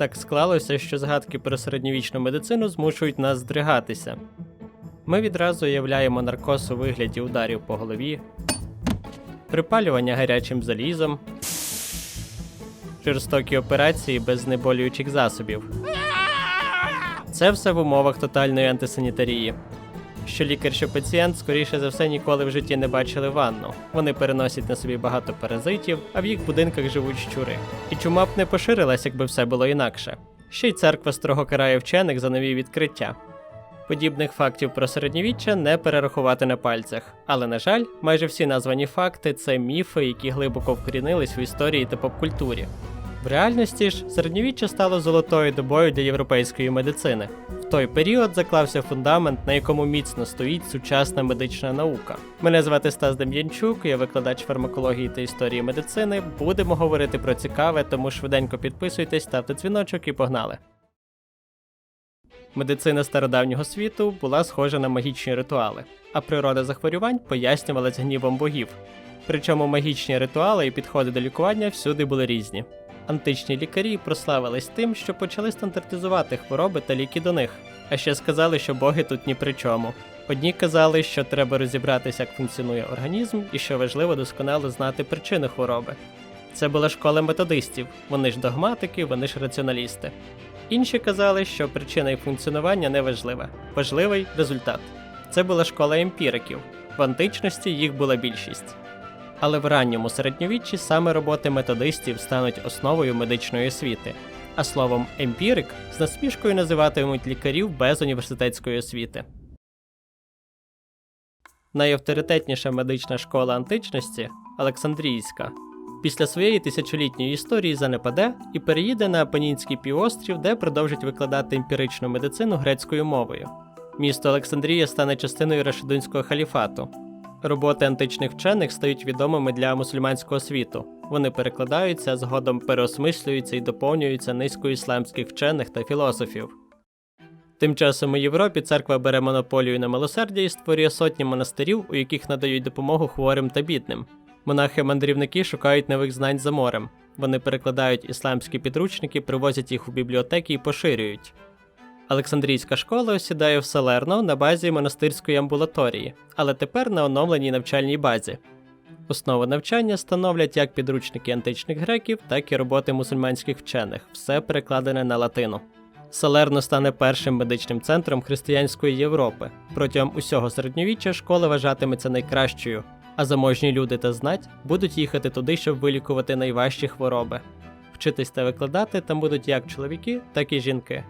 Так склалося, що згадки про середньовічну медицину змушують нас здригатися. Ми відразу уявляємо наркоз у вигляді ударів по голові, припалювання гарячим залізом, жорстокі операції без знеболюючих засобів. Це все в умовах тотальної антисанітарії. Що лікар, що пацієнт, скоріше за все, ніколи в житті не бачили ванну. Вони переносять на собі багато паразитів, а в їх будинках живуть щури. І чума б не поширилась, якби все було інакше. Ще й церква строго карає вчених за нові відкриття. Подібних фактів про середньовіччя не перерахувати на пальцях, але на жаль, майже всі названі факти це міфи, які глибоко вкорінились в історії та попкультурі. В реальності ж середньовіччя стало золотою добою для європейської медицини. В той період заклався фундамент, на якому міцно стоїть сучасна медична наука. Мене звати Стас Дем'янчук, я викладач фармакології та історії медицини. Будемо говорити про цікаве, тому швиденько підписуйтесь, ставте дзвіночок і погнали. Медицина стародавнього світу була схожа на магічні ритуали, а природа захворювань пояснювалась гнівом богів. Причому магічні ритуали і підходи до лікування всюди були різні. Античні лікарі прославились тим, що почали стандартизувати хвороби та ліки до них, а ще сказали, що боги тут ні при чому. Одні казали, що треба розібратися, як функціонує організм, і що важливо досконало знати причини хвороби. Це була школа методистів, вони ж догматики, вони ж раціоналісти. Інші казали, що причина їх функціонування не важлива, важливий результат. Це була школа емпіриків. В античності їх була більшість. Але в ранньому середньовіччі саме роботи методистів стануть основою медичної освіти, а словом емпірик з насмішкою називатимуть лікарів без університетської освіти. Найавторитетніша медична школа античності Олександрійська. Після своєї тисячолітньої історії занепаде і переїде на Апенінський півострів, де продовжить викладати емпіричну медицину грецькою мовою. Місто Олександрія стане частиною Рашидунського халіфату. Роботи античних вчених стають відомими для мусульманського світу. Вони перекладаються, згодом переосмислюються і доповнюються низкою ісламських вчених та філософів. Тим часом у Європі церква бере монополію на милосердя і створює сотні монастирів, у яких надають допомогу хворим та бідним. Монахи-мандрівники шукають нових знань за морем. Вони перекладають ісламські підручники, привозять їх у бібліотеки і поширюють. Олександрійська школа осідає в Салерно на базі монастирської амбулаторії, але тепер на оновленій навчальній базі. Основу навчання становлять як підручники античних греків, так і роботи мусульманських вчених, все перекладене на латину. Салерно стане першим медичним центром християнської Європи. Протягом усього середньовіччя школа вважатиметься найкращою, а заможні люди та знать будуть їхати туди, щоб вилікувати найважчі хвороби. Вчитись та викладати там будуть як чоловіки, так і жінки.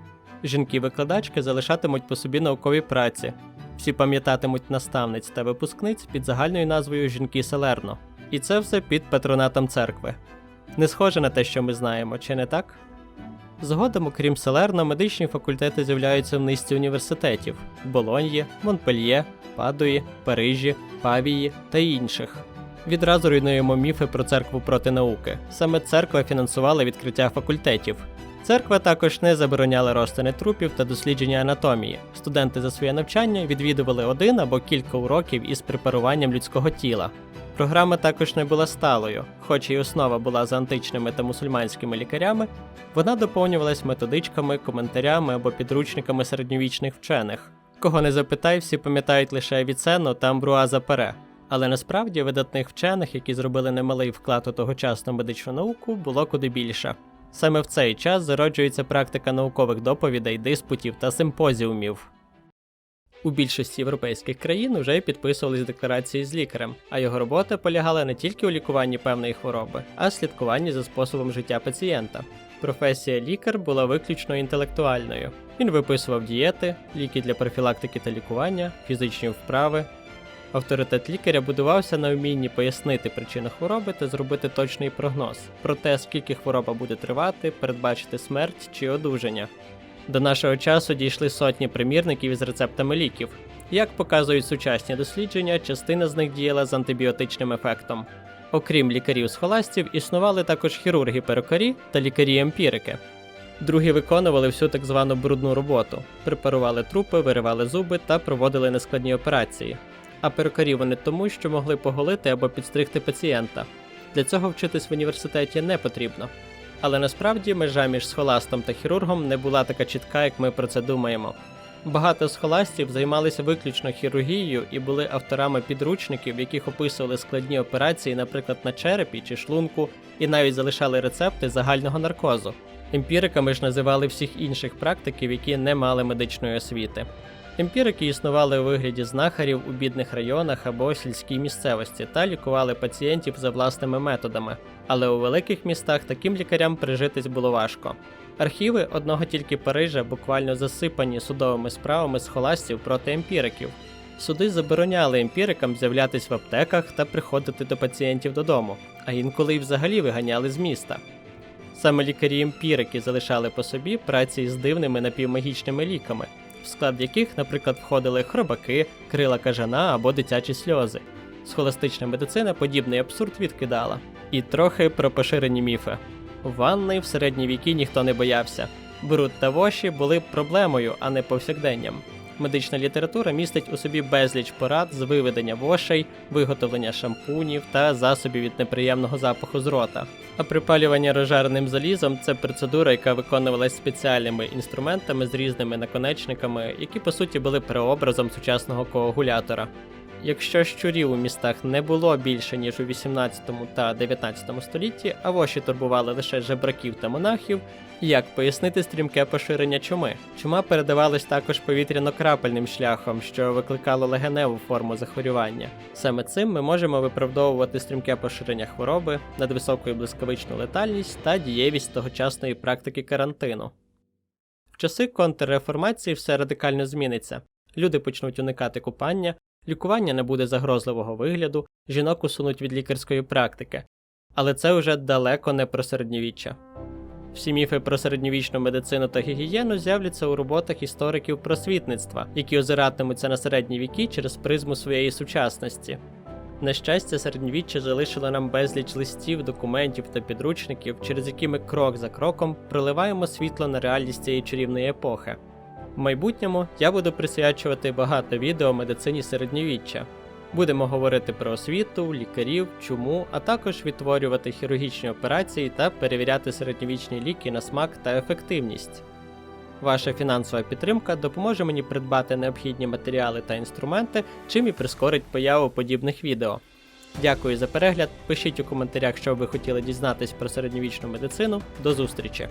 Жінки-викладачки залишатимуть по собі наукові праці. Всі пам'ятатимуть наставниць та випускниць під загальною назвою Жінки Салерно. І це все під патронатом церкви. Не схоже на те, що ми знаємо, чи не так? Згодом, окрім Салерно, медичні факультети з'являються в низці університетів Болоньї, Монпельє, Падуї, Парижі, Павії та інших. Відразу руйнуємо міфи про церкву проти науки. Саме церква фінансувала відкриття факультетів. Церква також не забороняла розтини трупів та дослідження анатомії. Студенти за своє навчання відвідували один або кілька уроків із препаруванням людського тіла. Програма також не була сталою, хоч і основа була за античними та мусульманськими лікарями, вона доповнювалась методичками, коментарями або підручниками середньовічних вчених. Кого не запитай, всі пам'ятають лише Авіценну та Амбруаза Пере. Але насправді видатних вчених, які зробили немалий вклад у тогочасну медичну науку, було куди більше. Саме в цей час зароджується практика наукових доповідей, диспутів та симпозіумів. У більшості європейських країн вже підписувались декларації з лікарем, а його робота полягала не тільки у лікуванні певної хвороби, а слідкуванні за способом життя пацієнта. Професія лікар була виключно інтелектуальною. Він виписував дієти, ліки для профілактики та лікування, фізичні вправи. Авторитет лікаря будувався на вмінні пояснити причини хвороби та зробити точний прогноз про те, скільки хвороба буде тривати, передбачити смерть чи одужання. До нашого часу дійшли сотні примірників із рецептами ліків. Як показують сучасні дослідження, частина з них діяла з антибіотичним ефектом. Окрім лікарів-схоластів, існували також хірурги-перукарі та лікарі-емпірики. Другі виконували всю так звану брудну роботу, препарували трупи, виривали зуби та проводили нескладні операції. А перукарі вони тому, що могли поголити або підстригти пацієнта. Для цього вчитись в університеті не потрібно. Але насправді межа між схоластом та хірургом не була така чітка, як ми про це думаємо. Багато схоластів займалися виключно хірургією і були авторами підручників, в яких описували складні операції, наприклад, на черепі чи шлунку, і навіть залишали рецепти загального наркозу. Емпіриками ж називали всіх інших практиків, які не мали медичної освіти. Емпірики існували у вигляді знахарів у бідних районах або сільській місцевості та лікували пацієнтів за власними методами, але у великих містах таким лікарям прижитись було важко. Архіви одного тільки Парижа буквально засипані судовими справами схоластів проти емпіриків. Суди забороняли емпірикам з'являтись в аптеках та приходити до пацієнтів додому, а інколи й взагалі виганяли з міста. Саме лікарі-емпірики залишали по собі праці з дивними напівмагічними ліками, в склад яких, наприклад, входили хробаки, крила кажана або дитячі сльози. Схоластична медицина подібний абсурд відкидала. І трохи про поширені міфи. Ванни в середні віки ніхто не боявся. Бруд та воші були проблемою, а не повсякденням. Медична література містить у собі безліч порад з виведення вошей, виготовлення шампунів та засобів від неприємного запаху з рота. А припалювання розжареним залізом це процедура, яка виконувалась спеціальними інструментами з різними наконечниками, які по суті були преобразом сучасного коагулятора. Якщо щурів у містах не було більше ніж у 18 та 19 столітті, а воші турбували лише жебраків та монахів, як пояснити стрімке поширення чуми? Чума передавалась також повітряно-крапельним шляхом, що викликало легеневу форму захворювання. Саме цим ми можемо виправдовувати стрімке поширення хвороби, надвисоку і блискавичну летальність та дієвість тогочасної практики карантину. В часи контрреформації все радикально зміниться. Люди почнуть уникати купання, лікування не буде загрозливого вигляду, жінок усунуть від лікарської практики. Але це вже далеко не про середньовіччя. Всі міфи про середньовічну медицину та гігієну з'являться у роботах істориків просвітництва, які озиратимуться на середні віки через призму своєї сучасності. На щастя, середньовіччя залишило нам безліч листів, документів та підручників, через які ми крок за кроком проливаємо світло на реальність цієї чарівної епохи. В майбутньому я буду присвячувати багато відео медицині середньовіччя. Будемо говорити про освіту, лікарів, чуму, а також відтворювати хірургічні операції та перевіряти середньовічні ліки на смак та ефективність. Ваша фінансова підтримка допоможе мені придбати необхідні матеріали та інструменти, чим і прискорить появу подібних відео. Дякую за перегляд. Пишіть у коментарях, що ви хотіли дізнатись про середньовічну медицину. До зустрічі!